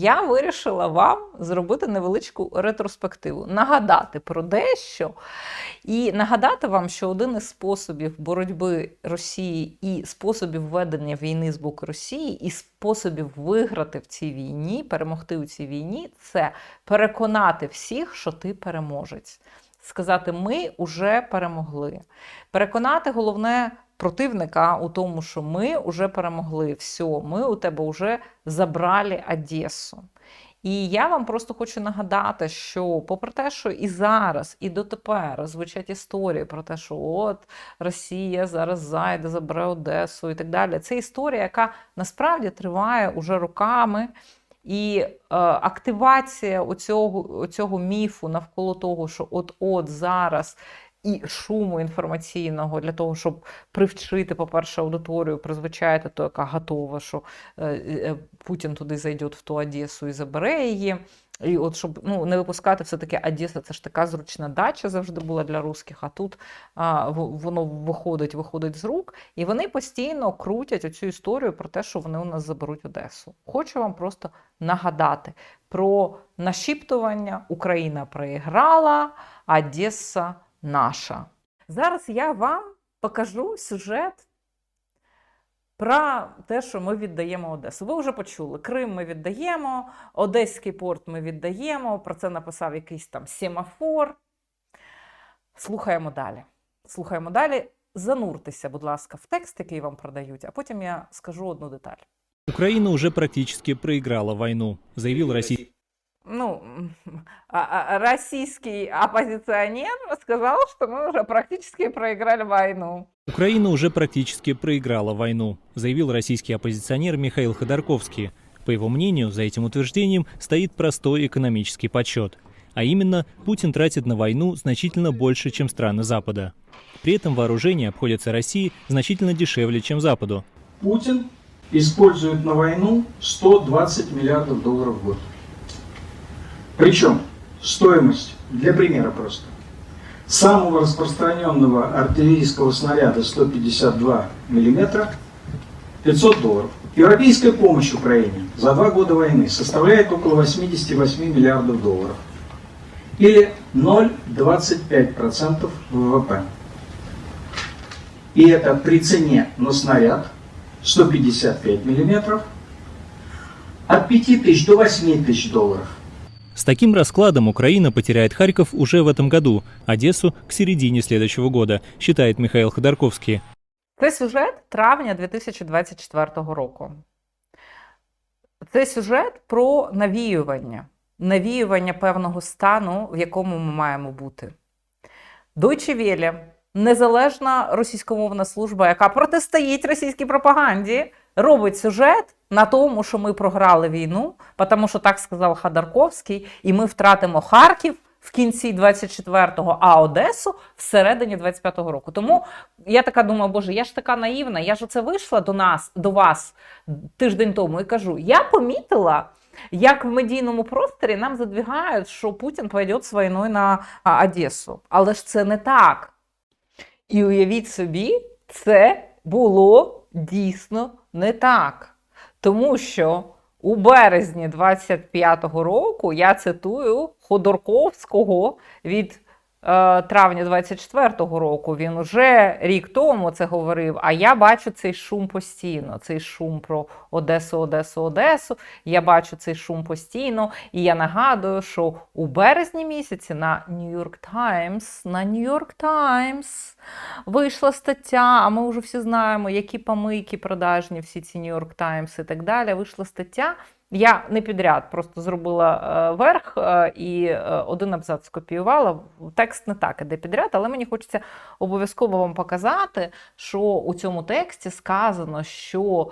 Я вирішила вам зробити невеличку ретроспективу, нагадати про дещо і нагадати вам, що один із способів боротьби Росії і способів ведення війни з боку Росії, і способів виграти в цій війні, перемогти у цій війні це переконати всіх, що ти переможець. Сказати, ми вже перемогли. Переконати головне противника у тому, що ми вже перемогли, все, ми у тебе вже забрали Одесу. І я вам просто хочу нагадати, що попри те, що і зараз, і дотепер звучать історії про те, що от Росія зараз зайде, забере Одесу і так далі. Це історія, яка насправді триває уже роками. І е, активація оцього, оцього міфу навколо того, що от-от зараз і шуму інформаційного для того, щоб привчити, по-перше, аудиторію, призвичаїти то, яка готова, що е, е, Путін туди зайде в ту Одесу і забере її. І от щоб ну, не випускати все-таки Одеса, це ж така зручна дача завжди була для русських, а тут а, воно виходить, виходить з рук. І вони постійно крутять оцю історію про те, що вони у нас заберуть Одесу. Хочу вам просто нагадати про нашіптування Україна проіграла, Одеса наша. Зараз я вам покажу сюжет про те, що ми віддаємо Одесу. Ви вже почули, Крим ми віддаємо, Одеський порт ми віддаємо. Про це написав якийсь там семафор. Слухаємо далі. Слухаємо далі. Зануртеся, будь ласка, в текст, який вам продають, а потім я скажу одну деталь. Украина уже практически проиграла войну, заявил российский Ну, а- а- российский оппозиционер сказал, что мы уже практически проиграли войну. Украина уже практически проиграла войну, заявил российский оппозиционер Михаил Ходорковский. По его мнению, за этим утверждением стоит простой экономический подсчет. А именно, Путин тратит на войну значительно больше, чем страны Запада. При этом вооружение обходится России значительно дешевле, чем Западу. Путин использует на войну 120 миллиардов долларов в год. Причем стоимость, для примера просто, самого распространенного артиллерийского снаряда 152 миллиметра 500 долларов. Европейская помощь Украине за два года войны составляет около 88 миллиардов долларов. Или 0,25% ВВП. И это при цене на снаряд 155 миллиметров от 5 тысяч до 8 тысяч долларов. С таким раскладом Украина потеряет Харьков уже в этом году, Одессу к середине следующего года, считает Михаил Ходорковский. Це сюжет травня 2024 року. Це сюжет про навіювання, навіювання певного стану, в якому ми маємо бути. Deutsche Welle, незалежна російськомовна служба, яка протистоїть російській пропаганді, робить сюжет на тому, що ми програли війну, тому що так сказав Ходорковський, і ми втратимо Харків в кінці 24-го, а Одесу всередині 25-го року. Тому я така думаю, боже, я ж така наївна, я ж оце вийшла до нас, до вас тиждень тому і кажу: я помітила. Як в медійному просторі нам задвігають, що Путін пойде з війною на Одесу. Але ж це не так. І уявіть собі, це було дійсно не так. Тому що у березні 25-го року я цитую Ходорковського від травня 24-го року. Він уже рік тому це говорив. А я бачу цей шум постійно. Цей шум про Одесу, Одесу, Одесу. Я бачу цей шум постійно. І я нагадую, що у березні місяці на New York Times, на New York Times вийшла стаття, а ми вже всі знаємо, які помийки продажні, всі ці York Times і так далі. Вийшла стаття. Я не підряд просто зробила е, верх е, і е, один абзац скопіювала. Текст не так іде підряд, але мені хочеться обов'язково вам показати, що у цьому тексті сказано, що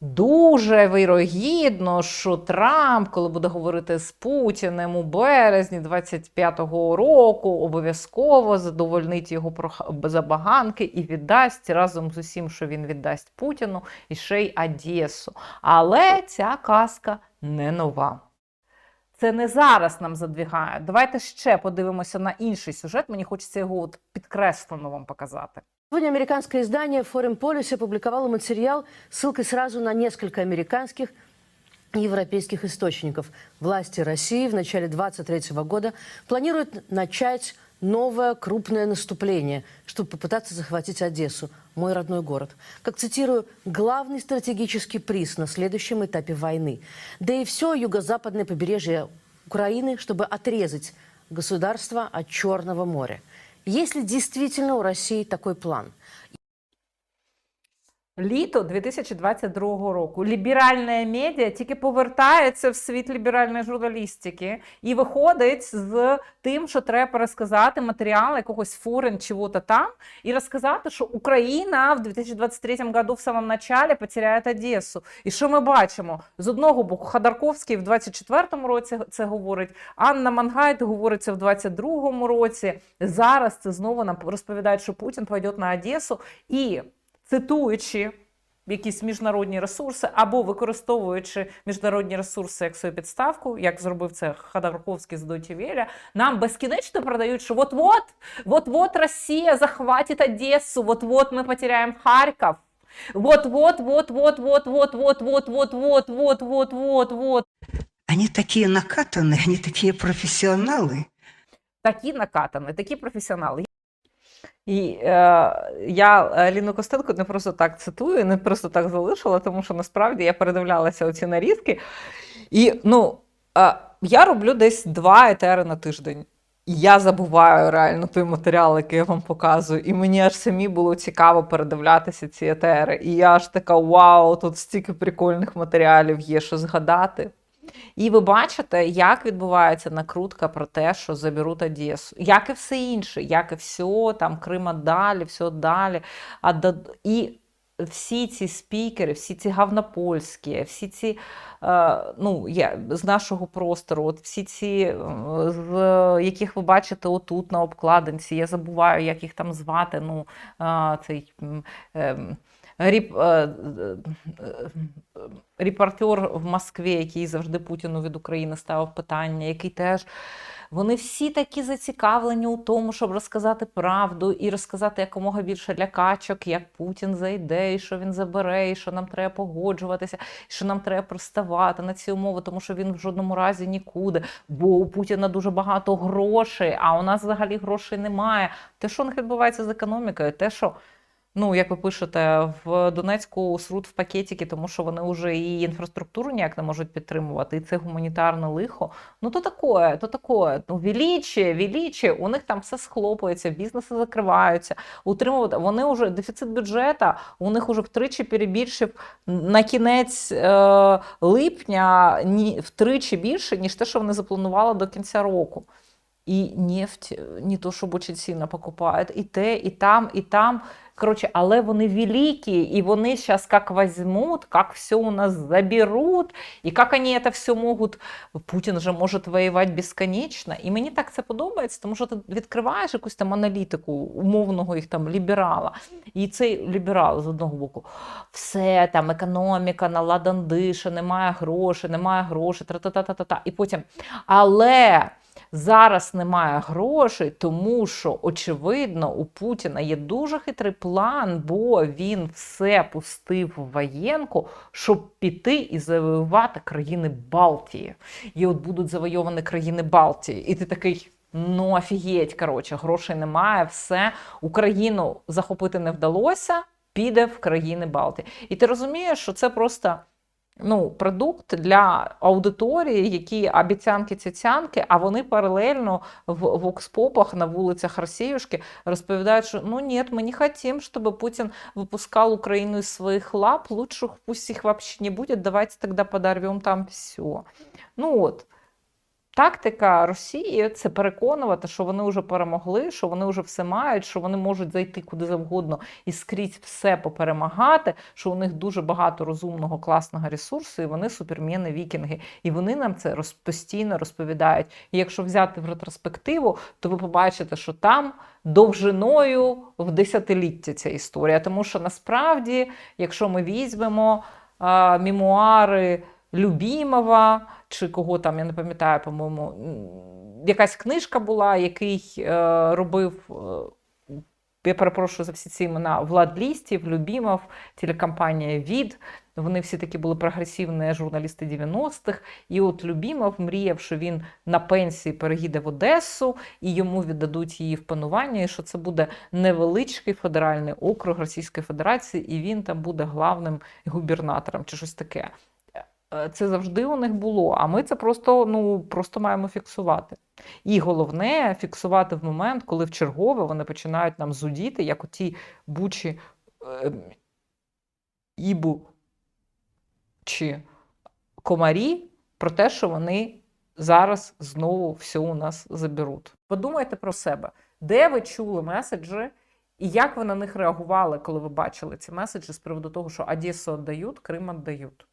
Дуже вирогідно, що Трамп, коли буде говорити з Путіним у березні 25-го року, обов'язково задовольнить його забаганки і віддасть разом з усім, що він віддасть Путіну, і ще й Одесу. Але ця казка не нова. Це не зараз нам задвігає. Давайте ще подивимося на інший сюжет. Мені хочеться його от підкреслено вам показати. Сегодня американское издание Foreign Policy опубликовало материал с ссылкой сразу на несколько американских европейских источников. Власти России в начале 2023 года планируют начать новое крупное наступление, чтобы попытаться захватить Одессу, мой родной город. Как цитирую, главный стратегический приз на следующем этапе войны. Да и все юго-западное побережье Украины, чтобы отрезать государство от Черного моря. Есть ли действительно у России такой план? Літо 2022 року. Ліберальна медіа тільки повертається в світ ліберальної журналістики і виходить з тим, що треба пересказати матеріал якогось форен чого-то там, і розказати, що Україна в 2023 году в самому начале потеряє Одесу. І що ми бачимо? З одного боку, Ходорковський в 24-му році це говорить, Анна Мангайт говорить це в 22-му році. Зараз це знову нам розповідають, що Путін пойде на Одесу і цитуючи якісь міжнародні ресурси або використовуючи міжнародні ресурси як свою підставку, як зробив це Ходорковський з Welle, нам безкінечно продають, що от-от, от-от Росія захватить Одесу, от-от ми потеряємо Харків. Вот-вот, вот-вот, вот-вот, вот-вот, вот-вот, вот-вот, вот-вот. Они такие накатанные, они такие профессионалы. такі накатані, такі професіонали. І е, я е, Ліну Костенко не просто так цитую, не просто так залишила, тому що насправді я передивлялася оці нарізки. І ну, е, я роблю десь два етери на тиждень. Я забуваю реально той матеріал, який я вам показую. І мені аж самі було цікаво передивлятися ці етери. І я аж така: вау, тут стільки прикольних матеріалів є, що згадати. І ви бачите, як відбувається накрутка про те, що заберуть Одесу, як і все інше, як і все, там Крима далі, все далі. А. І всі ці спікери, всі ці гавнопольські, всі ці е, ну, я, з нашого простору, от всі ці, з яких ви бачите отут на обкладинці, я забуваю, як їх там звати. ну, е, цей, е, е, е, репортер в Москві, який завжди Путіну від України ставив питання, який теж. Вони всі такі зацікавлені у тому, щоб розказати правду і розказати якомога більше лякачок, як Путін зайде, і що він забере, і що нам треба погоджуватися, і що нам треба приставати на ці умови, тому що він в жодному разі нікуди. Бо у Путіна дуже багато грошей, а у нас взагалі грошей немає. Те, що відбувається з економікою, те, що Ну, як ви пишете, в Донецьку срут в пакетики, тому що вони вже і інфраструктуру ніяк не можуть підтримувати, і це гуманітарне лихо. Ну, то таке, то таке. Ну, величие, величие, у них там все схлопується, бізнеси закриваються, утримувати. Вони вже дефіцит бюджету, у них уже втричі перебільшив на кінець е, липня ні, втричі більше, ніж те, що вони запланували до кінця року. І нефть не то, щоб очень сильно покупають, і те, і там, і там. Короче, але вони великі, і вони зараз як візьмуть, як все у нас заберуть, і як вони це все можуть. Путін же може воювати безконечно. І мені так це подобається, тому що ти відкриваєш якусь там аналітику умовного їх там ліберала. І цей ліберал з одного боку, все там економіка на ладан дише, немає грошей, немає грошей, тра-та-та-та-та. І потім, але. Зараз немає грошей, тому що, очевидно, у Путіна є дуже хитрий план, бо він все пустив в воєнку, щоб піти і завоювати країни Балтії. І от будуть завойовані країни Балтії. І ти такий. Ну, офігеть, коротше, грошей немає, все. Україну захопити не вдалося, піде в країни Балтії. І ти розумієш, що це просто ну, продукт для аудиторії, які обіцянки цяцянки, а вони паралельно в вокспопах на вулицях Росіюшки розповідають, що ну ні, ми не хочемо, щоб Путін випускав Україну із своїх лап, лучше пусть їх взагалі не буде, давайте тоді подорвем там все. Ну от. Тактика Росії це переконувати, що вони вже перемогли, що вони вже все мають, що вони можуть зайти куди завгодно і скрізь все поперемагати, що у них дуже багато розумного, класного ресурсу, і вони суперміни, вікінги. І вони нам це роз, постійно розповідають. І якщо взяти в ретроспективу, то ви побачите, що там довжиною в десятиліття ця історія. Тому що насправді, якщо ми візьмемо а, мемуари Любімова чи кого там, я не пам'ятаю, по-моєму, якась книжка була, який е, робив. е, Я перепрошую за всі ці імена Влад Лістів, Любімов, телекомпанія Від. Вони всі такі були прогресивні журналісти 90-х. І от Любімов мріяв, що він на пенсії переїде в Одесу і йому віддадуть її в панування, і що це буде невеличкий федеральний округ Російської Федерації, і він там буде главним губернатором чи щось таке. Е, Це завжди у них було. А ми це просто, ну, просто маємо фіксувати. І головне фіксувати в момент, коли в чергове вони починають нам зудіти, як оті бучі е, ібу чи комарі, про те, що вони зараз знову все у нас заберуть. Подумайте про себе, де ви чули меседжі, і як ви на них реагували, коли ви бачили ці меседжі з приводу того, що Одесу віддають, Крим віддають.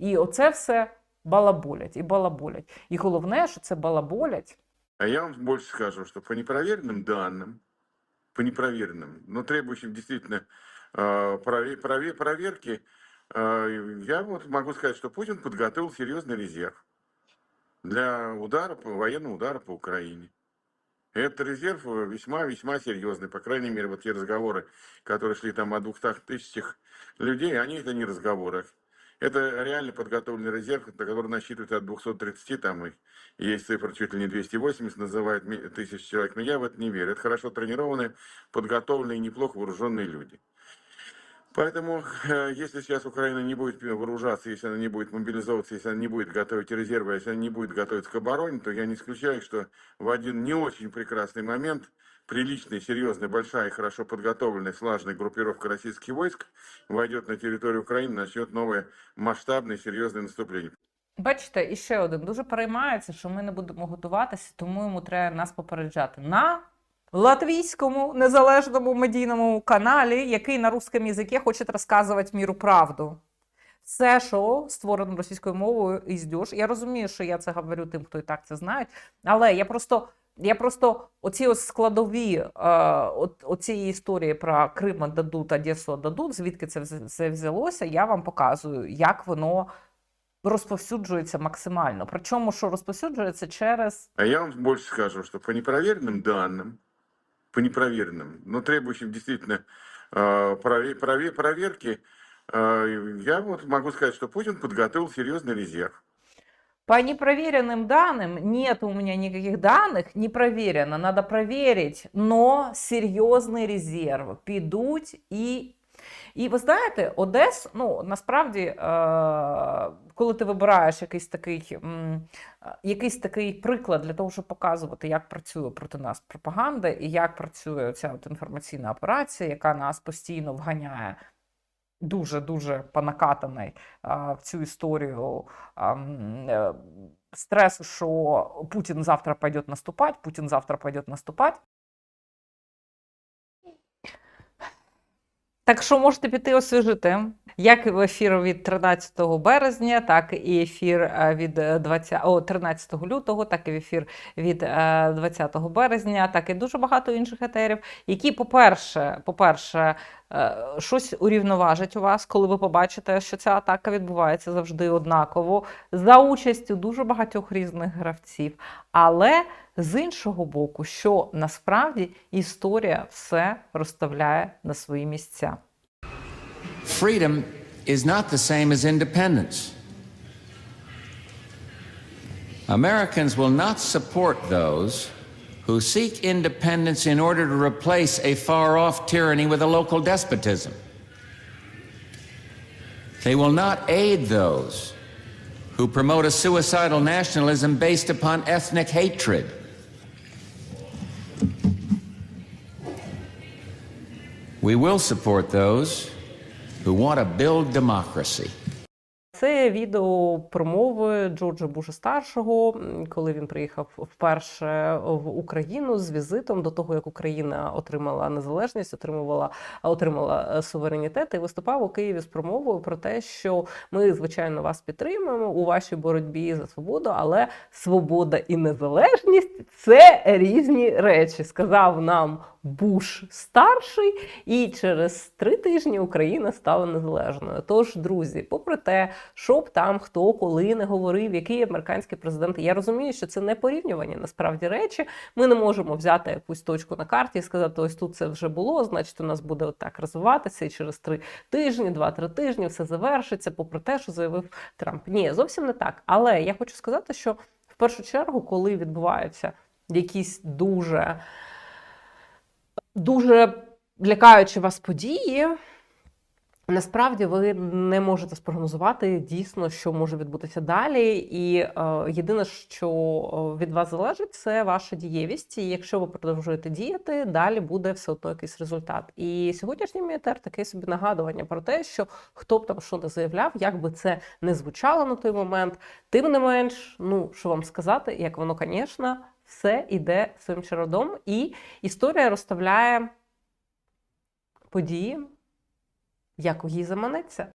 І оце все балаболять і балаболять. І головне, що це балаболять. А я вам больше скажу, что по непроверенным данным, по непроверенным, но требующим действительно э, прове- прове- проверки, э, я вот могу сказать, что Путин подготовил серьезный резерв для удара, по- военного удара по Украине. Этот резерв э, весьма-весьма серьезный. По крайней мере, вот те разговоры, которые шли там о 200 тысячах людей, они это не разговоры. Это реально подготовленный резерв, на который насчитывает от 230, там и есть цифра чуть ли не 280, называют тысяч человек, но я в это не верю. Это хорошо тренированные, подготовленные, неплохо вооруженные люди. Поэтому, э, если сейчас Украина не будет вооружаться, если она не будет мобилизовываться, если она не будет готовить резервы, если она не будет готовиться к обороне, то я не исключаю, что в один не очень прекрасный момент приличная, серьезная, большая хорошо подготовленная, слаженная группировка российских войск войдет на территорию Украины, начнет новое масштабное, серьезное наступление. Бачите, і ще один дуже переймається, що ми не будемо готуватися, тому йому треба нас попереджати на латвійському незалежному медійному каналі, який на русском язикі хоче розказувати міру правду. Все, що створено російською мовою, іздюш. Я розумію, що я це говорю тим, хто і так це знає, але я просто Я просто оці ось складові е, от, оцієї історії про Крим дадуть, Одесу дадуть, звідки це, вз- це взялося, я вам показую, як воно розповсюджується максимально. Причому, що розповсюджується через А я вам больше скажу, что по непроверенным данным, по непроверенным, но требующим действительно э, прове- прове- проверки, э, я вот могу сказать, что Путин подготовил серьезный резерв. По непроверенным данным, нет у меня никаких данных, не проверено, надо проверить, но серйозний резерв підуть і. І ви знаєте, Одес, ну насправді, е, коли ти вибираєш якийсь такий, м, е, якийсь такий приклад для того, щоб показувати, як працює проти нас пропаганда і як працює ця от інформаційна операція, яка нас постійно вганяє дуже-дуже понакатаний в цю історію е, стресу, що Путін завтра пойде наступати, Путін завтра пойде наступати. Так що можете піти освіжити як в ефір від 13 березня, так і ефір е, від е, 20, о, 13 лютого, так і ефір від е, 20 березня, так і дуже багато інших етерів, які, по-перше, по-перше, е, щось урівноважить у вас, коли ви побачите, що ця атака відбувається завжди однаково, за участю дуже багатьох різних гравців. Але з іншого боку, що насправді історія все розставляє на свої місця. Freedom is not the same as independence. Americans will not support those who seek independence in order to replace a far off tyranny with a local despotism. They will not aid those who promote a suicidal nationalism based upon ethnic hatred. We will support those who want to build democracy. Це відео промови Джорджа Буша старшого, коли він приїхав вперше в Україну з візитом до того, як Україна отримала незалежність, отримувала отримала е, суверенітет і виступав у Києві з промовою про те, що ми звичайно вас підтримуємо у вашій боротьбі за свободу, але свобода і незалежність це різні речі. Сказав нам Буш старший, і через три тижні Україна стала незалежною. Тож, друзі, попри те, що б там хто коли не говорив, який американський президент. Я розумію, що це не порівнювані насправді речі. Ми не можемо взяти якусь точку на карті і сказати, ось тут це вже було, значить, у нас буде отак розвиватися, і через три тижні, два-три тижні все завершиться, попри те, що заявив Трамп. Ні, зовсім не так. Але я хочу сказати, що в першу чергу, коли відбуваються якісь дуже, дуже лякаючі вас події. Насправді ви не можете спрогнозувати дійсно, що може відбутися далі. І е, єдине, що е, від вас залежить, це ваша дієвість. І якщо ви продовжуєте діяти, далі буде все одно якийсь результат. І сьогоднішній мітер таке собі нагадування про те, що хто б там що не заявляв, як би це не звучало на той момент, тим не менш, ну що вам сказати, як воно, звісно, все іде своїм чередом, і історія розставляє події як їй заманеться.